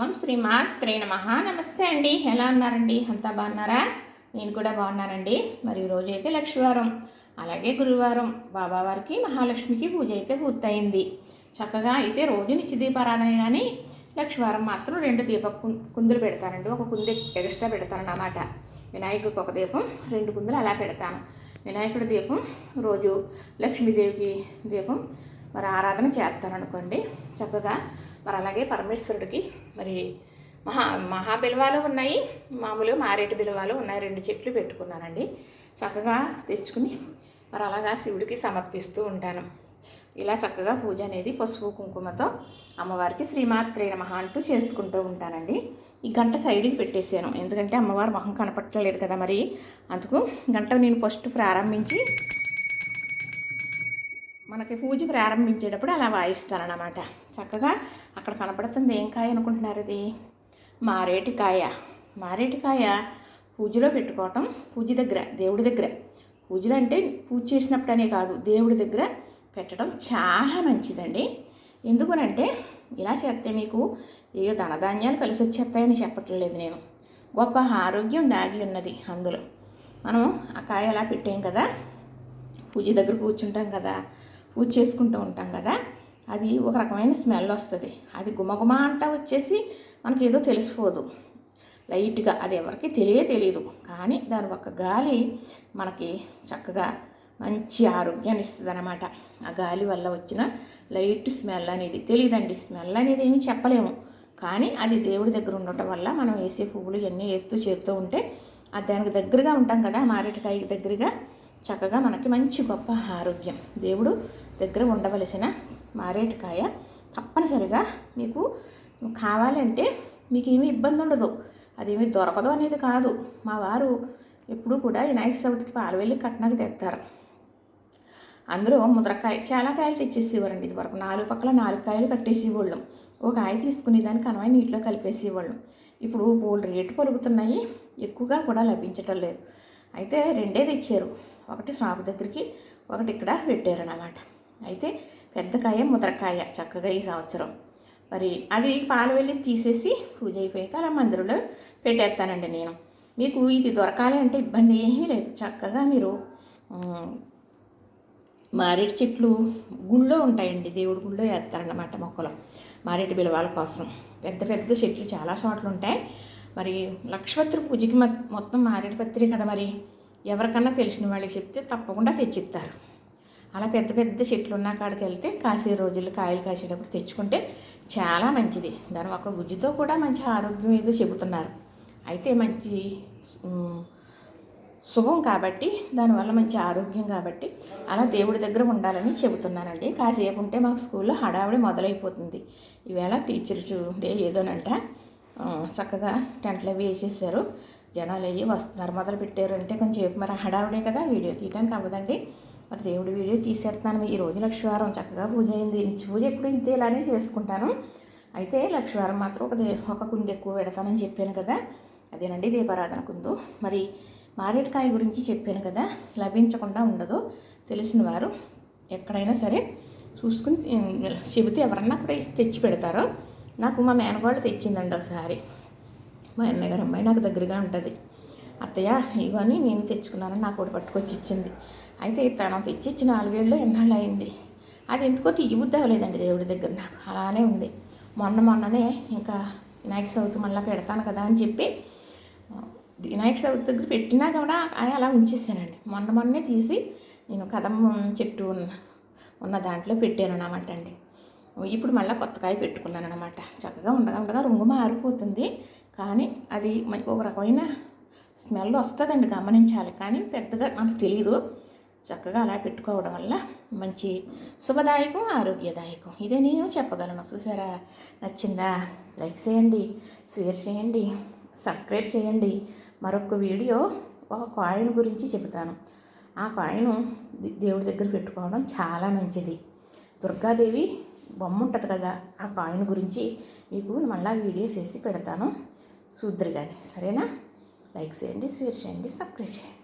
ఓం శ్రీ మాత్రే నమ. నమస్తే అండి. ఎలా ఉన్నారండి? అంతా బాగున్నారా? నేను కూడా బాగున్నానండి. మరి ఈరోజు అయితే లక్ష్మీవారం అలాగే గురువారం బాబావారికి మహాలక్ష్మికి పూజ అయితే పూర్తయింది. చక్కగా అయితే రోజు నిత్య దీపారాధన కానీ లక్ష్మీవారం మాత్రం రెండు దీప కు- కుందులు పెడతానండి. ఒక కుంది ఎక్స్ట్రా పెడతాను అన్నమాట వినాయకుడికి ఒక దీపం రెండు కుందులు అలా పెడతాను. వినాయకుడి దీపం రోజు లక్ష్మీదేవికి దీపం. మరి ఆరాధన చేస్తాను అనుకోండి చక్కగా మరి అలాగే పరమేశ్వరుడికి మరి మహా మహాబిలువాలు ఉన్నాయి. మామూలు మారేటి బిల్వాలు ఉన్నాయి. రెండు చెట్లు పెట్టుకున్నానండి. చక్కగా తెచ్చుకుని మరి అలాగా శివుడికి సమర్పిస్తూ ఉంటాను. ఇలా చక్కగా పూజ అనేది పసుపు కుంకుమతో అమ్మవారికి శ్రీమాత్రే నమః అంటూ చేసుకుంటూ ఉంటానండి. ఈ గంట సైడ్కి పెట్టేశాను. ఎందుకంటే అమ్మవారు మొహం కనపట్టలేదు కదా మరి. అందుకు గంట నేను ఫస్ట్ ప్రారంభించి మనకి పూజ ప్రారంభించేటప్పుడు అలా వాయిస్తానన్నమాట చక్కగా అక్కడ కనపడుతుంది ఏం కాయ అనుకుంటున్నారు ఇది? మారేటికాయ మారేటికాయ పూజలో పెట్టుకోవటం పూజ దగ్గర దేవుడి దగ్గర. పూజలు అంటే పూజ చేసినప్పుడనే కాదు దేవుడి దగ్గర పెట్టడం చాలా మంచిదండి. ఎందుకనంటే ఇలా చేస్తే మీకు ఏ ధనధాన్యాలు కలిసి వచ్చేస్తాయని చెప్పట్లేదు నేను. గొప్ప ఆరోగ్యం దాగి ఉన్నది అందులో. మనం ఆ కాయ అలా పెట్టాం కదా పూజ దగ్గర కూర్చుంటాం కదా పూజ చేసుకుంటూ ఉంటాం కదా అది ఒక రకమైన స్మెల్ వస్తుంది. అది గుమగుమ అంట వచ్చేసి మనకి ఏదో తెలిసిపోదు. లైట్గా అది ఎవరికి తెలియ తెలియదు కానీ దాని ఒక గాలి మనకి చక్కగా మంచి ఆరోగ్యాన్ని ఇస్తుంది అనమాట ఆ గాలి వల్ల వచ్చిన లైట్ స్మెల్ అనేది తెలియదండి స్మెల్ అనేది ఏమి చెప్పలేము. కానీ అది దేవుడి దగ్గర ఉండటం వల్ల మనం వేసే పువ్వులు ఇవన్నీ ఎత్తు చేస్తూ ఉంటే అది దానికి దగ్గరగా ఉంటాం కదా మారేటికాయకి దగ్గరగా చక్కగా మనకి మంచి గొప్ప ఆరోగ్యం. దేవుడు దగ్గర ఉండవలసిన మారేటికాయ తప్పనిసరిగా మీకు కావాలంటే మీకు ఏమీ ఇబ్బంది ఉండదు అదేమీ దొరకదు అనేది కాదు. మా వారు ఎప్పుడూ కూడా వినాయక చవితికి పాలవెల్లి కట్నాకి తెస్తారు. అందులో ముద్రకాయ చాలా కాయలు తెచ్చేసేవారండి. ఇది వరకు నాలుగు పక్కల నాలుగు కాయలు కట్టేసేవాళ్ళం. ఒక కాయ తీసుకుని దానికి అనవై నీటిలో కలిపేసేవాళ్ళం. ఇప్పుడు పూలు రేటు పలుకుతున్నాయి ఎక్కువగా కూడా లభించటం లేదు. అయితే రెండే తెచ్చారు. ఒకటి షాపు దగ్గరికి ఒకటి ఇక్కడ పెట్టారనమాట అయితే పెద్ద కాయ ముద్రకాయ చక్కగా ఈ సంవత్సరం. మరి అది పాలు వెళ్ళి తీసేసి పూజ అయిపోయాక అలా మందిరంలో పెట్టేస్తానండి నేను. మీకు ఇది దొరకాలి అంటే ఇబ్బంది ఏమీ లేదు. చక్కగా మీరు మారేడు చెట్లు గుళ్ళో ఉంటాయండి. దేవుడి గుళ్ళో వేస్తారన్నమాట మొక్కలు. మారేడు బిలవాల కోసం. పెద్ద పెద్ద చెట్లు చాలా చోట్ల ఉంటాయి. మరి లక్షపత్రి పూజకి మొత్తం మారేడు పత్రి కదా మరి. ఎవరికన్నా తెలిసిన వాళ్ళకి చెప్తే తప్పకుండా తెచ్చిస్తారు. అలా పెద్ద పెద్ద చెట్లు ఉన్న కాడికి వెళ్తే కాసే రోజులు కాయలు కాసేటప్పుడు తెచ్చుకుంటే చాలా మంచిది. దాని ఒక గుజ్జుతో కూడా మంచి ఆరోగ్యం ఏదో చెబుతున్నారు. అయితే మంచి శుభం కాబట్టి దానివల్ల మంచి ఆరోగ్యం కాబట్టి అలా దేవుడి దగ్గర ఉండాలని చెబుతున్నానండి. కాసేపు ఉంటే మాకు స్కూల్లో హడావిడి మొదలైపోతుంది. ఈవేళ టీచర్ డే ఏదోనంట. చక్కగా టెంట్లు అవి వేసేసారు. జనాలు అయ్యి వస్తున్నారు. మొదలు పెట్టారు అంటే కొంచెం మరి హడావిడే కదా వీడియో తీయడానికి అవ్వదండి. మరి దేవుడి వీడియో తీసేస్తున్నాను ఈ రోజు లక్షవారం చక్కగా పూజ అయింది. నిత్య పూజ ఎప్పుడు ఇంతే ఇలానే చేసుకుంటాను. అయితే లక్షవారం మాత్రం ఒక దే ఒక కుంది ఎక్కువ పెడతానని చెప్పాను కదా. అదేనండి దీపారాధన కుందు. మరి మారేడుకాయ గురించి చెప్పాను కదా. లభించకుండా ఉండదు. తెలిసిన వారు ఎక్కడైనా సరే చూసుకుని చెబితే ఎవరన్నా అక్కడ తెచ్చి పెడతారు. నాకు మా మేనగోళ్ళు తెచ్చిందండి ఒకసారి. మా అన్నగారు అమ్మాయి నాకు దగ్గరగా ఉంటుంది. అత్తయ్య ఇవన్నీ నేను తెచ్చుకున్నాను నాకు ఒకటి పట్టుకొచ్చి ఇచ్చింది. అయితే తను తెచ్చి ఇచ్చిన నాలుగేళ్ళు ఎన్నాళ్ళు అయింది. అది ఎందుకో తీయబుద్ధి అవ్వలేదండి దేవుడి దగ్గర నాకు. అలానే ఉంది. మొన్న మొన్ననే ఇంకా వినాయక చవితి మళ్ళీ పెడతాను కదా అని చెప్పి వినాయక చవితి దగ్గర పెట్టినా కూడా అలా ఉంచేసానండి మొన్న మొన్నే తీసి నేను కదమ్మ చెట్టు ఉన్న ఉన్న దాంట్లో పెట్టాను అన్నమాట అండి. ఇప్పుడు మళ్ళీ కొత్త కాయ పెట్టుకున్నాను అనమాట చక్కగా ఉండగా ఉండగా రంగు మారిపోతుంది. కానీ అది ఒక రకమైన స్మెల్ వస్తుందండి గమనించాలి. కానీ పెద్దగా నాకు తెలియదు చక్కగా అలా పెట్టుకోవడం వల్ల మంచి శుభదాయకం ఆరోగ్యదాయకం. ఇదే నేను చెప్పగలను. చూసారా? నచ్చిందా? లైక్ చేయండి షేర్ చేయండి సబ్స్క్రైబ్ చేయండి. మరొక వీడియో ఒక కాయిన్ గురించి చెబుతాను. ఆ కాయిన్ దేవుడి దగ్గర పెట్టుకోవడం చాలా మంచిది. దుర్గాదేవి బొమ్మ ఉంటుంది కదా ఆ కాయిన్ గురించి మీకు మళ్ళీ వీడియోస్ చేసి పెడతాను. చూద్దరు కానీ సరేనా? లైక్ చేయండి షేర్ చేయండి సబ్స్క్రైబ్ చేయండి.